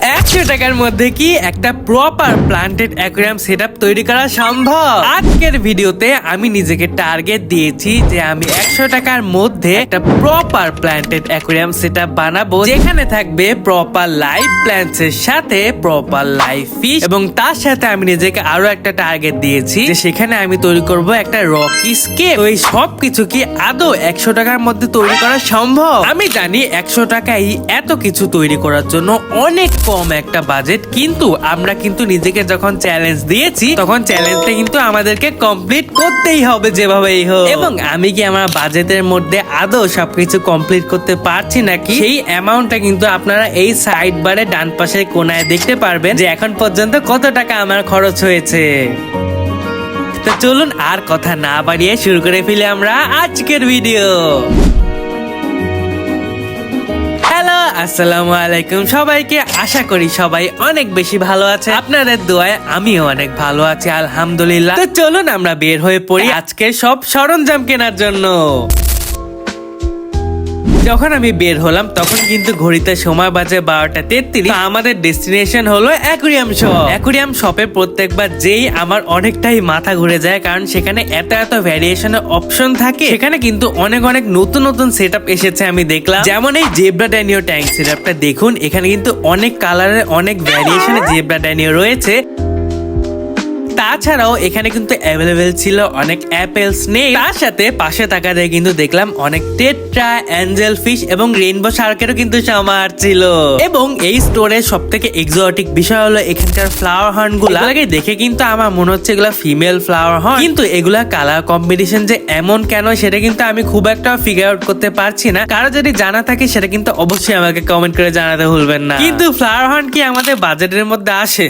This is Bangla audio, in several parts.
একশো টাকার মধ্যে কি একটা প্রপার প্লান্টেড অ্যাকুয়ারিয়াম সেটআপ তৈরি করা সম্ভব? আজকের ভিডিওতে আমি নিজেকে টার্গেট দিয়েছি যে আমি একশো টাকার মধ্যে একটা প্রপার প্লান্টেড অ্যাকুয়ারিয়াম সেটআপ বানাবো, যেখানে থাকবে প্রপার লাইফ প্ল্যান্টস এর সাথে প্রপার লাইফ ফিশ এবং তার সাথে আমি নিজেকে আরও একটা টার্গেট দিয়েছি যে সেখানে আমি তৈরি করব একটা রকি স্কেপ তো এই সব কিছু কি আদৌ একশো টাকার মধ্যে তৈরি করা সম্ভব? আমি জানি একশো টাকাই এত কিছু তৈরি করার জন্য অনেক কম একটা বাজেট কিন্তু আমরা কিন্তু নিজেকে যখন চ্যালেঞ্জ দিয়েছি, তখন চ্যালেঞ্জটা কিন্তু আমাদেরকে কমপ্লিট করতেই হবে যেভাবেই হোক। এবং আমি কি আমার বাজেটের মধ্যে আদৌ সবকিছু কমপ্লিট করতে পারছি নাকি? সেই অ্যামাউন্টটা কিন্তু আপনারা এই সাইড বারে ডান পাশের কোনায় দেখতে পারবেন যে এখন পর্যন্ত কত টাকা আমার খরচ হয়েছে। তো চলুন আর কথা না বাড়িয়ে শুরু করে ফেলি আমরা আজকের ভিডিও আসসালামু আলাইকুম। সবাইকে আশা করি সবাই অনেক বেশি ভালো আছে। আপনাদের দোয়ায় আমিও অনেক ভালো আছি, আলহামদুলিল্লাহ। চলুন আমরা বের হয়ে পড়ি আজকে সব সরঞ্জাম কেনার জন্য। যখন আমি বের হলাম, তখন কিন্তু ঘড়িতে সময় বাজে বারোটা তেত্রিশ। আমাদের ডেস্টিনেশন হলো অ্যাকুরিয়াম শপ। অ্যাকুরিয়াম শপে প্রত্যেকবার যেই আমার অনেকটাই মাথা ঘুরে যায়, কারণ সেখানে এত এত ভ্যারিয়েশনের অপশন থাকে। সেখানে কিন্তু অনেক অনেক নতুন নতুন সেট এসেছে আমি দেখলাম। যেমন এই জেব্রা ড্যানিও ট্যাঙ্ক সেটআপটা দেখুন, এখানে কিন্তু অনেক কালারের অনেক ভ্যারিয়েশনের জেব্রা ড্যানিও রয়েছে। তাছাড়াও এখানে কিন্তু অ্যাভেলেবেল ছিল অনেক অ্যাপেল স্নেক তার সাথে পাশে তাকাতে কিন্তু দেখলাম অনেক টেট্রা অ্যাঞ্জেল ফিশ এবং রেইনবো শার্কেরও কিন্তু সমার ছিল। এবং এই স্টোরের সব থেকে এক্সোটিক বিষয় হলো এখানকার ফ্লাওয়ার হর্নগুলা দেখে কিন্তু আমার মনে হচ্ছে এগুলা ফিমেল ফ্লাওয়ার হর্ন কিন্তু এগুলা কালার কম্বিনেশন যে এমন কেন সেটা কিন্তু আমি খুব একটা ফিগার আউট করতে পারছি না। কারও যদি জানা থাকে সেটা কিন্তু অবশ্যই আমাকে কমেন্ট করে জানাতে ভুলবেন না। কিন্তু ফ্লাওয়ার হর্ন কি আমাদের বাজেটের মধ্যে আসে?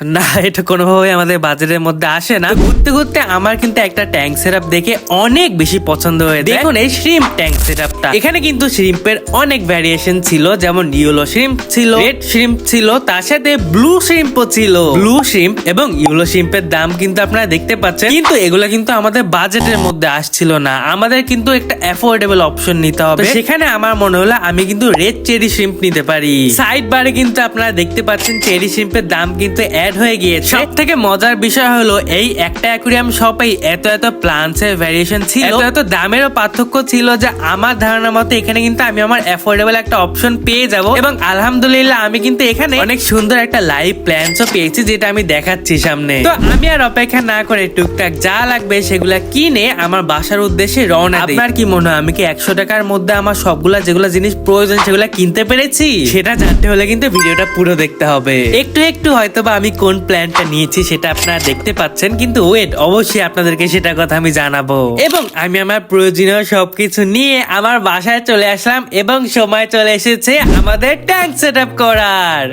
না এটা কোনোভাবে আমাদের বাজারের মধ্যে আসে না। ঘুরতে ঘুরতে আমার কিন্তু একটা ট্যাঙ্ক সেটআপ দেখে অনেক বেশি পছন্দ হয়ে দেখুন এই শ্রিম্প ট্যাঙ্ক সেটআপটা। এখানে কিন্তু শ্রিম্পের অনেক ভ্যারিয়েশন ছিল যেমন ইউলো শ্রিম্প ছিল রেড শ্রিম্প ছিল তার সাথে ব্লু শ্রিম্পও ছিল। ব্লু শ্রিম্প এবং ইউলো শ্রিম্পের দাম কিন্তু আপনারা দেখতে পাচ্ছেন। কিন্তু এগুলো কিন্তু আমাদের বাজেটের মধ্যে আসছিল না। আমাদের কিন্তু একটা অ্যাফোর্ডেবল অপশন নিতে হবে। সেখানে আমার মনে হলো আমি কিন্তু রেড চেরি শ্রিম্প নিতে পারি। সাইড বারে কিন্তু আপনারা দেখতে পাচ্ছেন চেরি শ্রিম্পের দাম কিন্তু অ্যাড হয়ে গিয়েছে। সব থেকে মজার বিষয় হলো এই একটা অ্যাকুরিয়াম শপেই এত এত প্লান্টস এর ভ্যারিয়েশন ছিল। এত এত দামেরও পার্থক্য ছিল যে আমার ধারণা মতে এখানে কিন্তু আমি আমার অ্যাফোর্ডেবল একটা অপশন পেয়ে যাব। এবং আলহামদুলিল্লাহ আমি কিন্তু এখানে অনেক সুন্দর একটা লাইভ প্ল্যান্টসও পেয়েছি যেটা আমি দেখাচ্ছি সামনে। তো আমি আর অপেক্ষা না করে টুকটাক যা লাগবে সেগুলা কিনে আমার বাসার উদ্দেশ্যে রওনা দিই। আপনার কি মনে হয় আমি কি একশো টাকার মধ্যে আমার সবগুলা যেগুলা জিনিস প্রয়োজন সেগুলা কিনতে পেরেছি? সেটা জানতে হলে কিন্তু ভিডিওটা পুরো দেখতে হবে। একটু একটু হয়তো বা আমি কোন প্ল্যানটা নিয়েছি সেটা আপনারা দেখতে পাচ্ছেন। কিন্তু ওয়েট অবশ্যই আপনাদেরকে সেটা কথা আমি জানাব। এবং আমি আমার প্রয়োজনীয় সবকিছু নিয়ে আমার বাসায় চলে আসলাম এবং সময় চলে এসেছে আমাদের ট্যাঙ্ক সেট করার।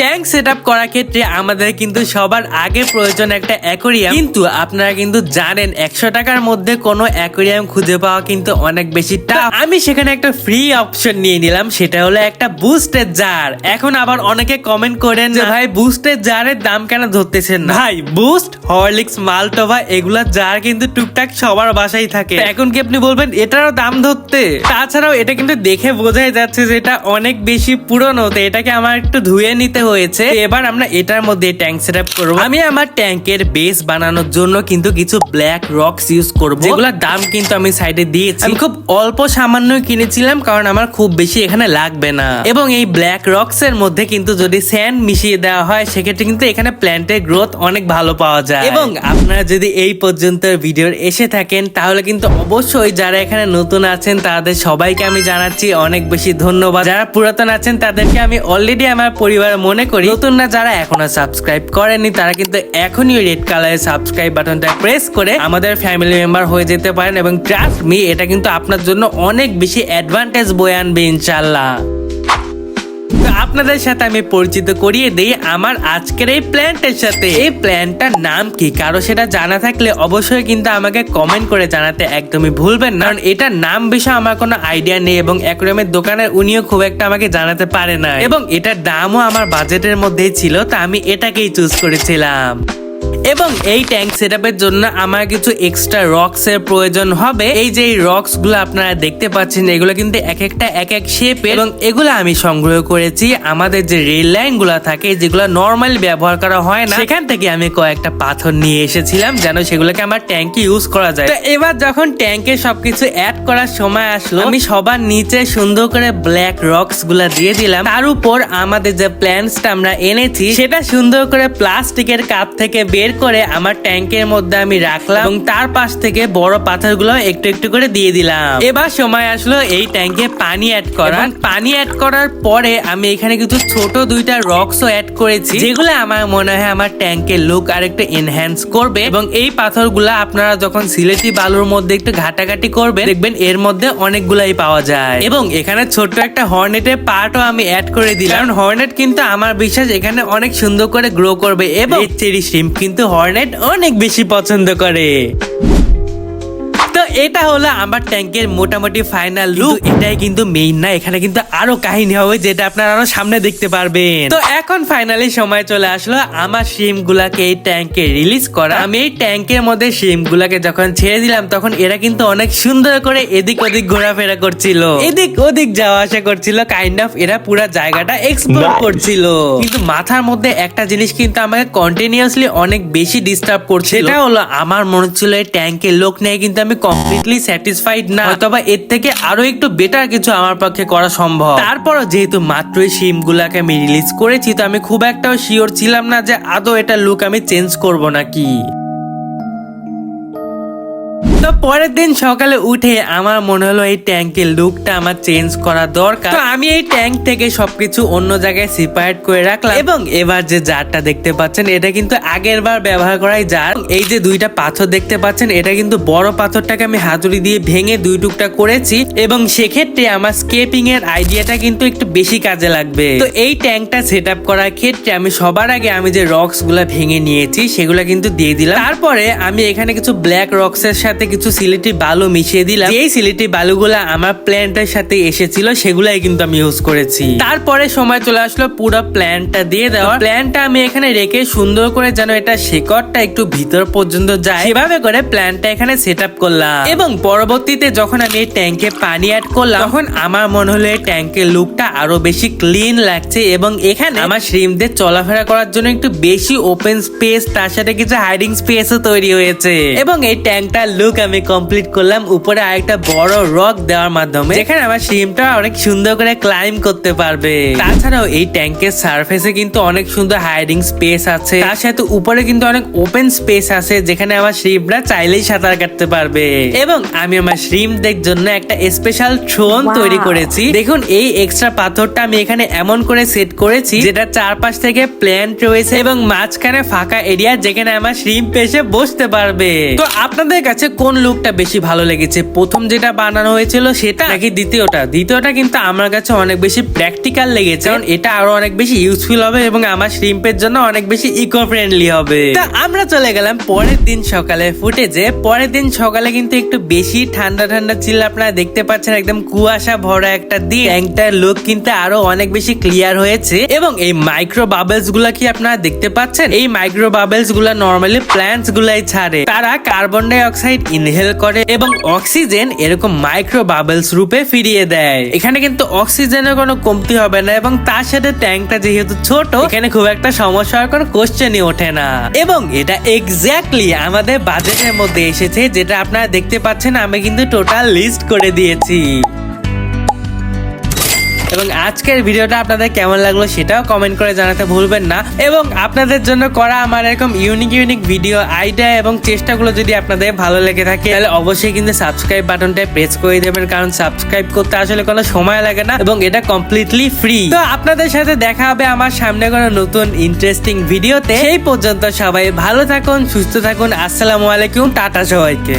ট্যাঙ্ক সেট আপ করার ক্ষেত্রে আমাদের কিন্তু সবার আগে প্রয়োজন একটা অ্যাকোরিয়াম কিন্তু আপনারা কিন্তু জানেন একশো টাকার মধ্যে কোনো অ্যাকোরিয়াম খুঁজে পাওয়া কিন্তু অনেক বেশি টাফ আমি সেখানে একটা ফ্রি অপশন নিয়ে নিলাম সেটা হলো একটা বুস্টের জার এখন আবার অনেকে কমেন্ট করেন যে ভাই বুস্টের জারের দাম কেন ধরতেছেন ভাই বুস্ট হরলিক্স মালটোভা এগুলা জার কিন্তু টুকটাক সবার বাসায় থাকে। এখন কি আপনি বলবেন এটারও দাম ধরতে? তাছাড়াও এটা কিন্তু দেখে বোঝাই যাচ্ছে যে এটা অনেক বেশি পুরনো তো এটাকে আমার একটু ধুয়ে নিতে হয়েছে। এবার আমরা এটার মধ্যে ট্যাঙ্ক সেট আপ আমি আমার ট্যাঙ্কের বেস বানানোর জন্য কিন্তু কিছু ব্ল্যাক রক্স ইউজ করব। যেগুলোর দাম কিন্তু আমি সাইডে দিয়েছি। আমি খুব অল্প সামান্য কিনেছিলাম, কারণ আমার খুব বেশি এখানে লাগবে না। এবং এই ব্ল্যাক রক্স এর মধ্যে কিন্তু যদি স্যান্ড মিশিয়ে দেওয়া হয়, সেক্ষেত্রে কিন্তু এখানে প্ল্যান্টের গ্রোথ অনেক ভালো পাওয়া যায়। এবং আপনারা যদি এই পর্যন্ত ভিডিওর এসে থাকেন, তাহলে কিন্তু অবশ্যই যারা এখানে নতুন আছেন, তাদের সবাইকে আমি জানাচ্ছি অনেক বেশি ধন্যবাদ। যারা পুরাতন আছেন, তাদেরকে আমি অলরেডি আমার পরিবার মনে করি, নতুন না যারা এখনও সাবস্ক্রাইব করেনি তারা কিন্তু এখনই রেড কালারের সাবস্ক্রাইব বাটনটা প্রেস করে আমাদের ফ্যামিলি মেম্বার হয়ে যেতে পারেন এবং ট্রাস্ট মি এটা কিন্তু আপনার জন্য অনেক বেশি অ্যাডভান্টেজ বয়ে আনবে ইনশাল্লাহ তো আপনাদের সাথে আমি পরিচিত করিয়ে দিই আমার আজকের এই প্ল্যানটার সাথে। এই প্ল্যানটার নাম কি? কারও সেটা জানা থাকলে অবশ্যই কিন্তু আমাকে কমেন্ট করে জানাতে একদমই ভুলবেন না। কারণ এটার নাম বিষয়ে আমার কোনো আইডিয়া নেই এবং অ্যাকোরিয়ামের দোকানের উনিও খুব একটা আমাকে জানাতে পারে না। এবং এটার দামও আমার বাজেটের মধ্যেই ছিল, তা আমি এটাকেই চুজ করেছিলাম। এবং এই ট্যাঙ্ক সেটআপের জন্য আমার কিছু এক্সট্রা রক্স এর প্রয়োজন হবে। এই যে রক্সগুলো আপনারা দেখতে পাচ্ছেন, এগুলো কিন্তু এক একটা, এক এক শেপের এবং এগুলো আমি সংগ্রহ করেছি। আমাদের যে রেল লাইনগুলা থাকে, যেগুলো নর্মালি ব্যবহার করা হয় না, সেখান থেকে আমি কয়েকটা পাথর নিয়ে এসেছিলাম, যেন সেগুলোকে আমার ট্যাঙ্কে ইউজ করা যায়। এবার যখন ট্যাঙ্কে সবকিছু অ্যাড করার সময় আসলো, আমি সবার নিচে সুন্দর করে ব্ল্যাক রক্সগুলা দিয়ে দিলাম। তার উপর আমাদের যে প্ল্যান্টসটা আমরা এনেছি, সেটা সুন্দর করে প্লাস্টিকের কাপ থেকে বের করে আমার ট্যাঙ্কের মধ্যে আমি রাখলাম এবং তার পাশ থেকে বড় পাথরগুলো একটু একটু করে দিয়ে দিলাম। এবার সময় আসলো এই ট্যাঙ্কে পানি অ্যাড করার। পানি অ্যাড করার পরে আমি এখানে কিছু ছোট দুইটা রক্সও অ্যাড করেছি, যেগুলো আমার মনে হয় আমার ট্যাঙ্কের লুক আর একটু এনহ্যান্স করবে। এবং এই পাথরগুলা আপনারা যখন সিলেটি বালুর মধ্যে একটু ঘাটাঘাটি করবেন, দেখবেন এর মধ্যে অনেকগুলাই পাওয়া যায়। এবং এখানে ছোট্ট একটা হর্নেটের পার্টও আমি অ্যাড করে দিলাম। কারণ হর্নেট কিন্তু আমার বিশ্বাস এখানে অনেক সুন্দর করে গ্রো করবে এবং চেরি শ্রিম্প কিন্তু হর্নেট অনেক বেশি পছন্দ করে। এটা হলো আমার ট্যাঙ্কের মোটামুটি ফাইনাল লুক এটাই কিন্তু মেইন না এখানে কিন্তু আরও কাহিনী হবে যেটা আপনারা আরও সামনে দেখতে পারবেন। তো এখন ফাইনালি সময় চলে আসলো আমার সিম গুলাকে এই ট্যাঙ্কে রিলিজ করা। আমি এই ট্যাঙ্কের মধ্যে সিম গুলাকে যখন ছেড়ে দিলাম তখন এরা কিন্তু অনেক সুন্দর করে এদিক ওদিক ঘোরাফেরা করছিল। এদিক ওদিক যাওয়া আসা করছিল কাইন্ড অফ এরা পুরো জায়গাটা এক্সপ্লোর করছিল। কিন্তু মাথার মধ্যে একটা জিনিস কিন্তু আমাকে কন্টিনিউয়াসলি অনেক বেশি ডিস্টার্ব করছে এটা হলো আমার মনে হচ্ছিল এই ট্যাঙ্কের লোক নিয়ে কিন্তু আমি কমপ্লিটলি স্যাটিসফাইড না অথবা এর থেকে আরও একটু বেটার কিছু আমার পক্ষে করা সম্ভব। তারপরও যেহেতু মাত্রই সিম গুলাকে আমি রিলিজ করেছি, তো আমি খুব একটাও শিওর ছিলাম না যে আদৌ এটা লুক আমি চেঞ্জ করব নাকি। তো পরের দিন সকালে উঠে আমার মনে হলো এই ট্যাঙ্কের লুকটা আমার চেঞ্জ করা দরকার। আমি এই ট্যাঙ্ক থেকে সবকিছু অন্য জায়গায় সিপারেট করে রাখলাম এবং এবার যে জারটা দেখতে পাচ্ছেন, এটা কিন্তু আগের বার ব্যবহার করাই জার। এই যে দুইটা পাথর দেখতে পাচ্ছেন, এটা কিন্তু বড় পাথরটাকে আমি হাতুড়ি দিয়ে ভেঙে দুই টুকটা করেছি এবং সেক্ষেত্রে আমার স্কেপিং এর আইডিয়াটা কিন্তু একটু বেশি কাজে লাগবে। তো এই ট্যাঙ্কটা সেট আপ করার ক্ষেত্রে আমি সবার আগে আমি যে রক্সগুলা ভেঙে নিয়েছি, সেগুলা কিন্তু দিয়ে দিলাম। তারপরে আমি এখানে কিছু ব্ল্যাক রক্স এর সাথে কিছু সিলেটি বালু মিশিয়ে দিলাম। এই সিলেটি বালুগুলা আমার প্ল্যান্টের সাথে এসেছিল, সেগুলাই কিন্তু আমি ইউজ করেছি। তারপরে সময় চলে আসলো পুরো প্ল্যান্টটা দিয়ে দেওয়া। প্ল্যান্টটা আমি এখানে রেখে সুন্দর করে যেন এটা শেকড়টা একটু ভিতর পর্যন্ত যায়, সেভাবে করে প্ল্যান্টটা এখানে সেট আপ করলাম। এবং পরবর্তীতে যখন আমি ট্যাঙ্কে পানি অ্যাড করলাম, তখন আমার মনে হলো এই ট্যাঙ্কের লুকটা আরও বেশি ক্লিন লাগছে এবং এখানে আমার শ্রিমদের চলাফেরা করার জন্য একটু বেশি ওপেন স্পেস তার সাথে কিছু হাইডিং স্পেসও তৈরি হয়েছে। এবং এই ট্যাঙ্কটার লুক আমি কমপ্লিট করলাম। উপরে আরেকটা বড় রক দেওয়ার মাধ্যমে। যেখানে আমার শ্রিমটা অনেক সুন্দর করে ক্লাইম করতে পারবে। তাছাড়াও এই ট্যাঙ্কের সারফেসে কিন্তু অনেক সুন্দর হাইডিং স্পেস আছে। তার সাথে উপরে কিন্তু অনেক ওপেন স্পেস আছে যেখানে আমার শ্রিমরা চাইলেই সাঁতার কাটতে পারবে। এবং আমি আমার শ্রিমদের জন্য একটা স্পেশাল থ্রোন তৈরি করেছি। দেখুন এই এক্সট্রা পাথরটা আমি এখানে এমন করে সেট করেছি যেটা চারপাশ থেকে প্ল্যান্ট রয়েছে এবং মাঝখানে ফাঁকা এরিয়া যেখানে আমার শ্রিম পেশে বসতে পারবে। তো আপনাদের কাছে কোন লুকটা বেশি ভালো লেগেছে? প্রথম যেটা বানানো হয়েছিল সেটা? নাকি দ্বিতীয়টা? দ্বিতীয়টা কিন্তু আমার কাছে অনেক বেশি প্র্যাকটিক্যাল লেগেছে। কারণ এটা আরও অনেক বেশি ইউজফুল হবে এবং আমার শ্রিম্পের জন্য অনেক বেশি ইকো ফ্রেন্ডলি হবে আমরা চলে গেলাম পরের দিন সকালে ফুটেজে পরের দিন সকালে কিন্তু একটু বেশি ঠান্ডা ঠান্ডা ছিল আপনারা দেখতে পাচ্ছেন। একদম কুয়াশা ভরা একটা দিন। ট্যাঙ্কটার লুক কিন্তু আরও অনেক বেশি ক্লিয়ার হয়েছে। এবং এই মাইক্রো বাবলসগুলা কি আপনারা দেখতে পাচ্ছেন? এই মাইক্রো বাবলসগুলা নর্মালি প্ল্যান্টস গুলাই ছাড়ে। তারা কার্বন ডাই অক্সাইড ইনহেল করে এবং অক্সিজেন এরকম মাইক্রো বাবলস রূপে ফিরিয়ে দেয়। এখানে কিন্তু অক্সিজেনের কোনো কমতি হবে না এবং তার সাথে ট্যাঙ্কটা যেহেতু ছোট, এখানে খুব একটা সমস্যা হওয়ার কোনো কোশ্চেনই ওঠে না। এবং এটা এক্স্যাক্টলি আমাদের বাজেটের মধ্যে এসেছে, যেটা আপনারা দেখতে পাচ্ছেন, আমি কিন্তু টোটাল লিস্ট করে দিয়েছি। এবং আজকের ভিডিওটা আপনাদের কেমন লাগল সেটাও কমেন্ট করে জানাতে ভুলবেন না। এবং আপনাদের জন্য করা আমার এরকম ইউনিক ইউনিক ভিডিও আইডিয়া এবং চেষ্টাগুলো যদি আপনাদের ভালো লেগে থাকে, তাহলে অবশ্যই কিন্তু সাবস্ক্রাইব বাটনটা প্রেস করে দেবেন, কারণ সাবস্ক্রাইব করতে আসলে কোনো সময় লাগে না এবং এটা কমপ্লিটলি ফ্রি তো আপনাদের সাথে দেখা হবে আমার সামনে কোনো নতুন ইন্টারেস্টিং ভিডিওতে সেই পর্যন্ত সবাই ভালো থাকুন, সুস্থ থাকুন, আসসালামু আলাইকুম, টাটা সবাইকে।